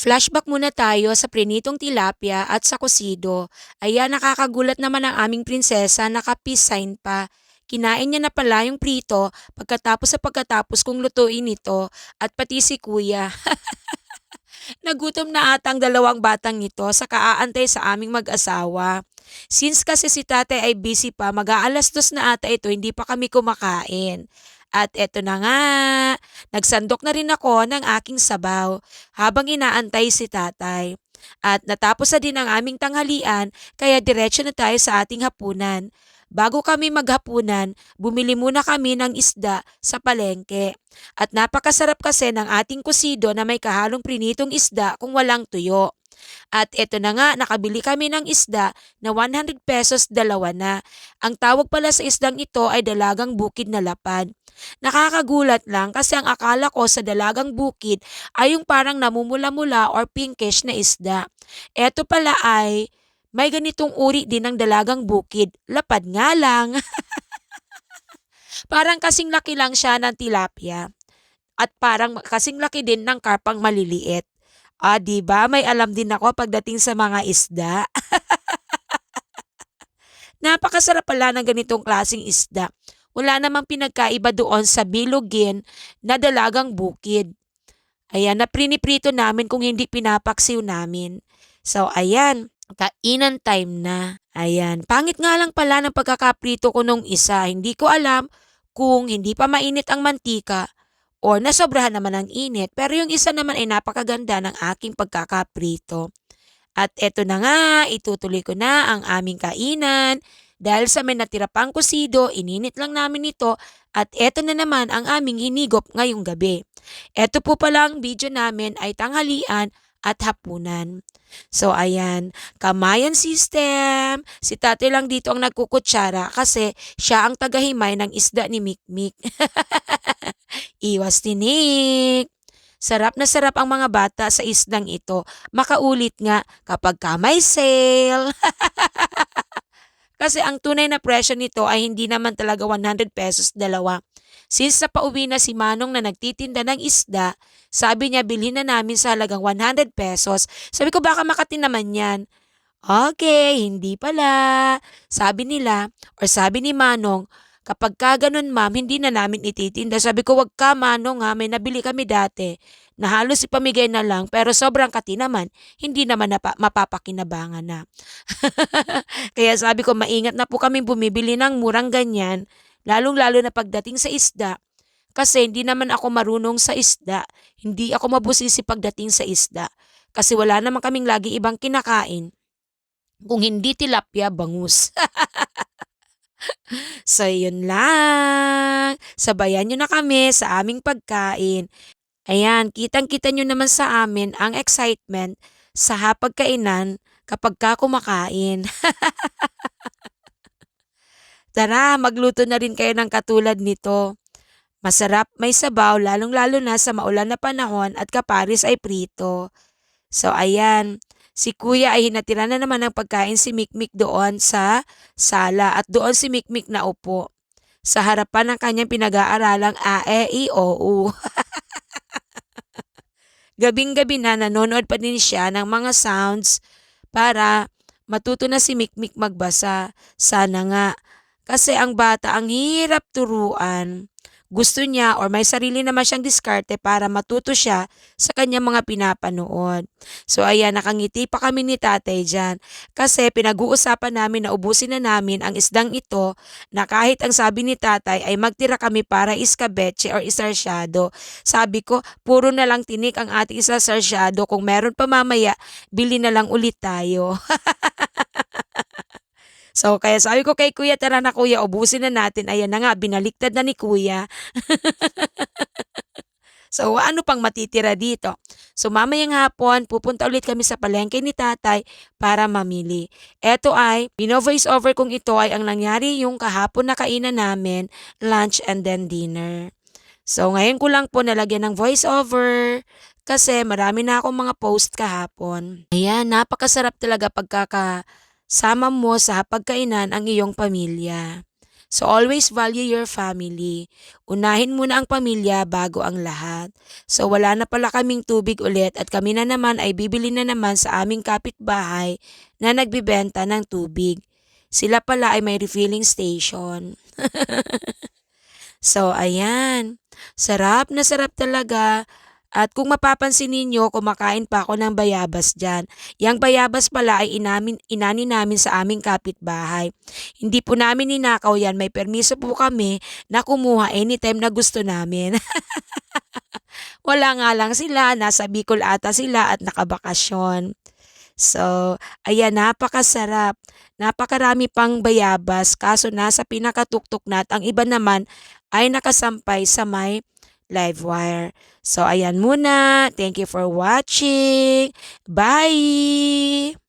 Flashback muna tayo sa prinitong tilapia at sa kosido. Ayan, nakakagulat naman ang aming prinsesa, naka-peace sign pa. Kinain niya na pala yung prito pagkatapos sa pagkatapos kong lutuin ito at pati si kuya. Nagutom na ata ang dalawang batang ito sa kaaantay sa aming mag-asawa. Since kasi si tatay ay busy pa, mag-aalas dos na ata ito, hindi pa kami kumakain. At eto na nga, nagsandok na rin ako ng aking sabaw habang inaantay si tatay. At natapos na din ang aming tanghalian, kaya diretso na tayo sa ating hapunan. Bago kami maghapunan, bumili muna kami ng isda sa palengke. At napakasarap kasi ng ating kusido na may kahalong prinitong isda kung walang tuyo. At eto na nga, nakabili kami ng isda na 100 pesos dalawa na. Ang tawag pala sa isdang ito ay dalagang bukid na lapad. Nakakagulat lang kasi ang akala ko sa dalagang bukid ay yung parang namumula-mula or pinkish na isda. Eto pala ay may ganitong uri din ng dalagang bukid. Lapad nga lang. parang kasing laki lang siya ng tilapia. At parang kasing laki din ng karpang maliliit. Ah, 'di ba? May alam din ako pagdating sa mga isda. Napakasarap pala ng ganitong klasing isda. Wala namang pinagkaiba doon sa bilugin na dalagang bukid. Ayan, na priniprito namin kung hindi pinapaksiw namin. So, ayan, kainan time na. Ayan, pangit nga lang pala ng pagkakaprito ko nung isa. Hindi ko alam kung hindi pa mainit ang mantika or nasobrahan naman ang init. Pero yung isa naman ay napakaganda ng aking pagkakaprito. At eto na nga, itutuloy ko na ang aming kainan. Dahil sa may natira pang kusido, ininit lang namin ito at eto na naman ang aming hinigop ngayong gabi. Eto po pala ang video namin ay tanghalian at hapunan. So ayan, kamayan system. Si tate lang dito ang nagkukutsara kasi siya ang tagahimay ng isda ni Mikmik. Iwas tinik. Sarap na sarap ang mga bata sa isdang ito. Makaulit nga kapag ka may sale. Kasi ang tunay na presyo nito ay hindi naman talaga 100 pesos dalawa. Since sa pauwi na si Manong na nagtitinda ng isda, sabi niya bilhin na namin sa halagang 100 pesos. Sabi ko baka makati naman yan. Okay, hindi pala. Sabi nila, or sabi ni Manong, kapag ka ganun ma'am, hindi na namin ititinda. Sabi ko, wag ka Manong ha, may nabili kami dati na halos ipamigay na lang pero sobrang kati naman, hindi naman napa, mapapakinabangan na. Kaya sabi ko, maingat na po kami bumibili ng murang ganyan, lalong-lalo na pagdating sa isda. Kasi hindi naman ako marunong sa isda. Hindi ako mabusisi pagdating sa isda. Kasi wala naman kaming lagi ibang kinakain. Kung hindi tilapia, bangus. so, yun lang. Sabayan nyo na kami sa aming pagkain. Ayan, kitang-kita nyo naman sa amin ang excitement sa hapagkainan kapag ka kumakain. Tara, magluto na rin kayo ng katulad nito. Masarap, may sabaw, lalong-lalo na sa maulan na panahon at kaparis ay prito. So ayan, si kuya ay hinatira na naman ng pagkain si Mikmik doon sa sala at doon si Mikmik na upo sa harapan ng kanyang pinag-aaralang AE-I-O-U. Gabing-gabi na nanonood pa din siya ng mga sounds para matuto na si Mikmik magbasa. Sana nga. Kasi ang bata ang hirap turuan. Gusto niya or may sarili naman siyang diskarte para matuto siya sa kanyang mga pinapanood. So ayan, nakangiti pa kami ni tatay dyan. Kasi pinag-uusapan namin na ubusin na namin ang isdang ito na kahit ang sabi ni tatay ay magtira kami para iskabeche or isarsyado. Sabi ko, puro na lang tinik ang ating isasarsyado. Kung meron pa mamaya, bili na lang ulit tayo. So, kaya sabi ko kay kuya, tara na kuya, ubusin na natin. Ayan na nga, binaliktad na ni kuya. so, ano pang matitira dito? So, mamayang hapon, pupunta ulit kami sa palengke ni tatay para mamili. Ito ay, bino-voice over kung ito ay ang nangyari yung kahapon na kainan namin, lunch and then dinner. So, ngayon ko lang po nalagyan ng voice over kasi marami na akong mga post kahapon. Ayan, napakasarap talaga pagkaka sama mo sa hapagkainan ang iyong pamilya. So always value your family. Unahin muna ang pamilya bago ang lahat. So wala na pala kaming tubig ulit at kami na naman ay bibili na naman sa aming kapitbahay na nagbibenta ng tubig. Sila pala ay may refilling station. So ayan, sarap na sarap talaga. At kung mapapansin ninyo, kumakain pa ako ng bayabas dyan. Yang bayabas pala ay inamin, inani namin sa aming kapitbahay. Hindi po namin ninakaw yan. May permiso po kami na kumuha anytime na gusto namin. Wala nga lang sila, nasa Bicol ata sila at nakabakasyon. So, ayan, napakasarap. Napakarami pang bayabas, kaso nasa pinakatuktok na at ang iba naman ay nakasampay sa may live wire. So, ayan muna. Thank you for watching. Bye!